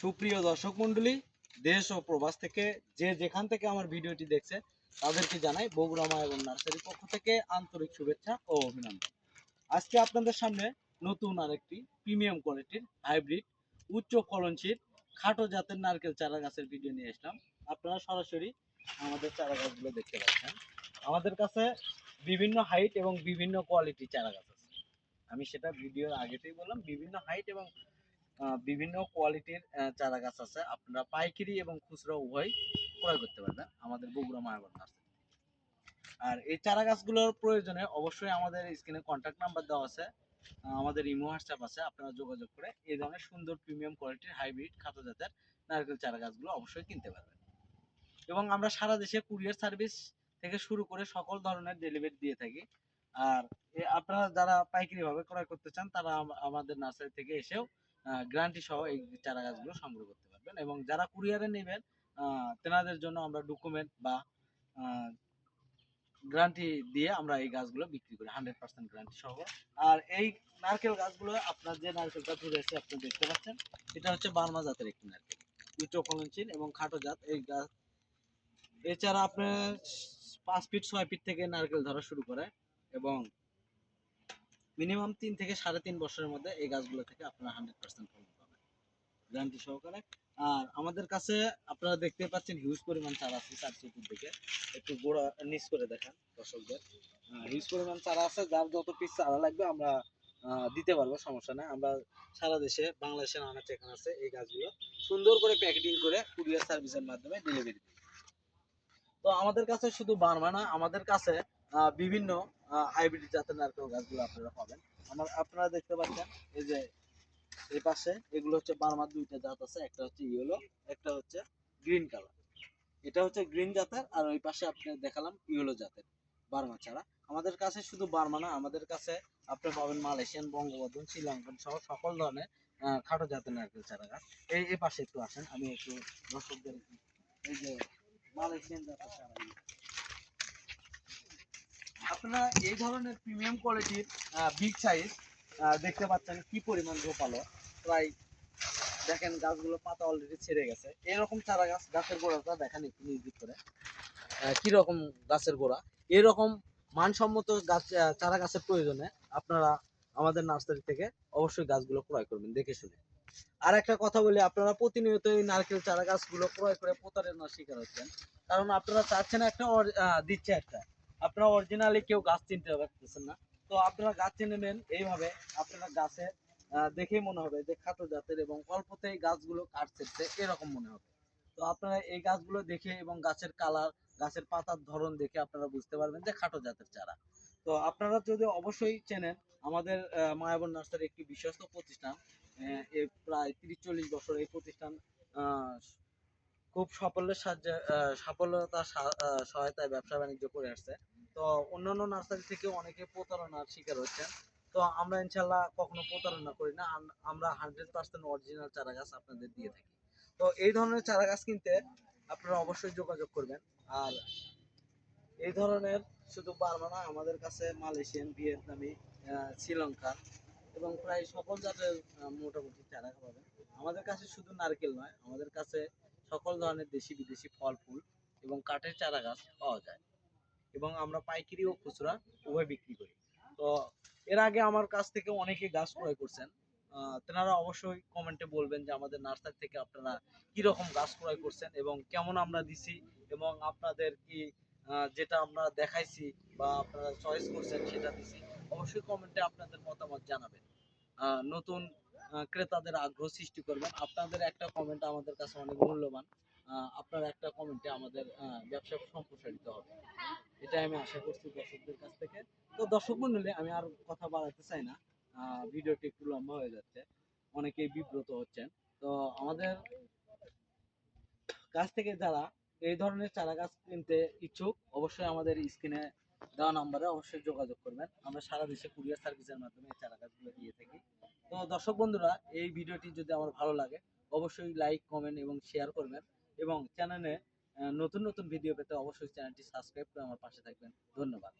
সুপ্রিয় দর্শক মণ্ডলী, দেশ ও প্রবাস থেকে যে যেখান থেকে আমার ভিডিওটি দেখছে, তাদেরকে জানাই বগুড়া মা এবং নার্সারির পক্ষ থেকে আন্তরিক শুভেচ্ছা ও অভিনন্দন। আজকে আপনাদের সামনে নতুন আরেকটি প্রিমিয়াম কোয়ালিটির হাইব্রিড, উচ্চ ফলনশীল, খাটো জাতের নারকেল চারা গাছের ভিডিও নিয়ে আসলাম। আপনারা সরাসরি আমাদের চারা গাছগুলো দেখতে পাচ্ছেন। আমাদের কাছে বিভিন্ন হাইট এবং বিভিন্ন কোয়ালিটির চারা গাছ আছে। আমি সেটা ভিডিওর আগেতেই বললাম, বিভিন্ন হাইট এবং বিভিন্ন কোয়ালিটির চারা গাছ আছে। আপনারা পাইকারি এবং খুচরা উভয় ক্রয় করতে পারবেন। আমাদের বগুড়া মায়াবন নার্সারি আর এই চারা গাছগুলোর প্রয়োজনে অবশ্যই আমাদের স্ক্রিনে কন্ট্যাক্ট নাম্বার দেওয়া আছে। আমাদের ইমো, হোয়াটসঅ্যাপ আছে। আপনারা যোগাযোগ করে এই ধরনের সুন্দর প্রিমিয়াম কোয়ালিটির হাইব্রিড খাটো জাতের নারকেল চারা গাছগুলো অবশ্যই কিনতে পারবেন। এবং আমরা সারা দেশে কুরিয়ার সার্ভিস থেকে শুরু করে সকল ধরনের ডেলিভারি দিয়ে থাকি। আর আপনারা যারা পাইকারি ভাবে ক্রয় করতে চান, তারা আমাদের নার্সারি থেকে এসেও গ্যারান্টি সহ এই চারা গাছগুলো সংগ্রহ করতে পারবেন এবং যারা কুরিয়ারে নেবেন তেনাদের জন্য আমরা ডকুমেন্ট বা গ্যারান্টি দিয়ে আমরা এই গাছগুলো বিক্রি করি হান্ড্রেড পার্সেন্ট গ্যারান্টি সহ। আর এই নারকেল গাছগুলো, আপনার যে নারকেলটা ধরে আছে, আপনি দেখতে পাচ্ছেন, এটা হচ্ছে বার্মা জাতের একটি নারকেল ফলনশীল এবং খাটো জাত। এই গাছ এছাড়া আপনার পাঁচ ফিট ছয় ফিট থেকে নারকেল ধরা শুরু করে এবং মিনিমাম তিন থেকে সাড়ে তিন বছরের মধ্যে এই গাছগুলো থেকে আপনারা হান্ড্রেড পার্সেন্ট ফলন পাবেন। গ্যারান্টি সহকারে। আর আমাদের কাছে আপনারা দেখতে পাচ্ছেন হিউজ পরিমাণ চারা আছে চার চতুর দিকে। একটু গোড়া নিচ করে দেখান দর্শকদের। হিউজ পরিমাণ চারা আছে, যার যত পিস চারা লাগবে আমরা দিতে পারব, সমস্যা নেই। আমরা সারা দেশে বাংলাদেশের আনাচ এখানে আছে এই গাছগুলো। সুন্দর করে প্যাকেটিং করে কুরিয়ার সার্ভিসের মাধ্যমে ডেলিভারি তো আমাদের কাছে শুধু বার্মা না, আমাদের কাছে বিভিন্ন হাইব্রিড জাতের নারকেল গাছগুলো আপনারা পাবেন। আমার আপনারা দেখতে পাচ্ছেন, এই যে এই পাশে এগুলো হচ্ছে বার্মার দুইটা জাত আছে, একটা হচ্ছে ইয়েলো, একটা হচ্ছে গ্রিন কালার। এটা হচ্ছে গ্রিন জাতের আর ওই পাশে আপনি দেখালাম ইয়েলো জাতের বার্মা ছাড়া। আমাদের কাছে শুধু বার্মা না, আমাদের কাছে আপনি পাবেন মালয়েশিয়ান বঙ্গবন্ধু শ্রীলঙ্কান সহ সকল ধরনের খাটো জাতের নারকেল চারা গাছ। এই এই পাশে একটু আসেন, আমি একটু দর্শকদের, এই যে মালয়েশিয়ান জাতের চারা। আপনারা এই ধরনের প্রিমিয়াম কোয়ালিটির বিগ সাইজ দেখতে পাচ্ছেন কি পরিমাণ রোপালো। প্রায় দেখেন গাছগুলো পাতা অলরেডি ছেড়ে গেছে। এরকম চারা গাছ গাছের গোড়াটা দেখেন একটু নির্দিষ্ট করে। আহ, কি রকম গাছের গোড়া? এরকম মানসম্মত গাছ চারা গাছের প্রয়োজনে আপনারা আমাদের নার্সারি থেকে অবশ্যই গাছগুলো ক্রয় করবেন দেখে শুনে। আর একটা কথা বলি আপনারা প্রতিনিয়ত এই নারকেল চারা গাছগুলো ক্রয় করে প্রতারণার শিকার হচ্ছেন। কারণ আপনারা চাচ্ছেন একটা দিচ্ছে একটা। আপনারা অরিজিনালি কেউ গাছ চিনতে পারতেছেন না। তো আপনারা গাছ চিনে নেন এইভাবে, আপনারা গাছে দেখেই মনে হবে যে খাটো জাতের এবং অল্পতেই গাছগুলো কাটছে এরকম মনে হবে। তো আপনারা এই গাছগুলো দেখে এবং গাছের কালার গাছের পাতার ধরন দেখে আপনারা বুঝতে পারবেন যে খাটো জাতের চারা। তো আপনারা যদি অবশ্যই চেনেন, আমাদের মায়াবন নার্সারি একটি বিশ্বস্ত প্রতিষ্ঠান প্রায় তিরিশ চল্লিশ বছর এই প্রতিষ্ঠান খুব সাফল্যের সাহায্যে সাফল্যতার সহায়তায় ব্যবসা বাণিজ্য করে আসছে। তো অন্যান্য নার্সারি থেকে অনেকে প্রতারণার শিকার হচ্ছেন তো আমরা ইনশাল্লাহ কখনো প্রতারণা করি না। আমরা হান্ড্রেড পার্সেন্ট অরিজিনাল চারা গাছ আপনাদের দিয়ে থাকি। তো এই ধরনের চারা গাছ কিনতে আপনারা অবশ্যই যোগাযোগ করবেন। আর এই ধরনের শুধু বার্মা না আমাদের কাছে মালয়েশিয়ান ভিয়েতনামি আহ, শ্রীলঙ্কান এবং প্রায় সকল জাতের মোটামুটি চারা পাবেন। আমাদের কাছে শুধু নারকেল নয় আমাদের কাছে সকল ধরনের দেশি বিদেশি ফল, ফুল এবং কাঠের চারা গাছ পাওয়া যায় এবং আমরা পাইকারি ও খুচরা উভয় বিক্রি করি। তো এর আগে আমার কাছ থেকে অনেকে গাছ ক্রয় করছেন। তেনারা অবশ্যই কমেন্টে বলবেন যে আমাদের নার্সারি থেকে আপনারা কি রকম গাছ ক্রয় করছেন এবং কেমন আমরা দিছি এবং আপনাদের কি যেটা আমরা দেখাইছি বা আপনারা চয়েস করছেন সেটা দিছি। অবশ্যই কমেন্টে আপনাদের মতামত জানাবেন। নতুন ক্রেতাদের আগ্রহ সৃষ্টি করবেন। আপনাদের একটা কমেন্ট আমাদের কাছে অনেক মূল্যবান। আপনার একটা কমেন্টে আমাদের ব্যবসা সম্প্রসারিত হবে। এটাই আমি আশা করছি দর্শকদের কাছ থেকে। তো দর্শক মন্ডলী, আমি আর কথা বাড়াতে চাই না। ভিডিওটি একটু লম্বা হয়ে যাচ্ছে। অনেকেই বিব্রত হচ্ছেন। তো আমাদের কাছ থেকে যারা এই ধরনের চারা গাছ কিনতে ইচ্ছুক, অবশ্যই আমাদের স্ক্রিনে দেওয়া নাম্বারে অবশ্যই যোগাযোগ করবেন। আমরা সারা দেশে কুরিয়ার সার্ভিসের মাধ্যমে এই চারা গাছগুলো দিয়ে থাকি। তো দর্শক বন্ধুরা, এই ভিডিওটি যদি আমার ভালো লাগে, অবশ্যই লাইক কমেন্ট এবং শেয়ার করবেন এবং চ্যানেলে নতুন নতুন ভিডিও পেতে অবশ্যই চ্যানেলটি সাবস্ক্রাইব করে আমার পাশে থাকবেন। ধন্যবাদ।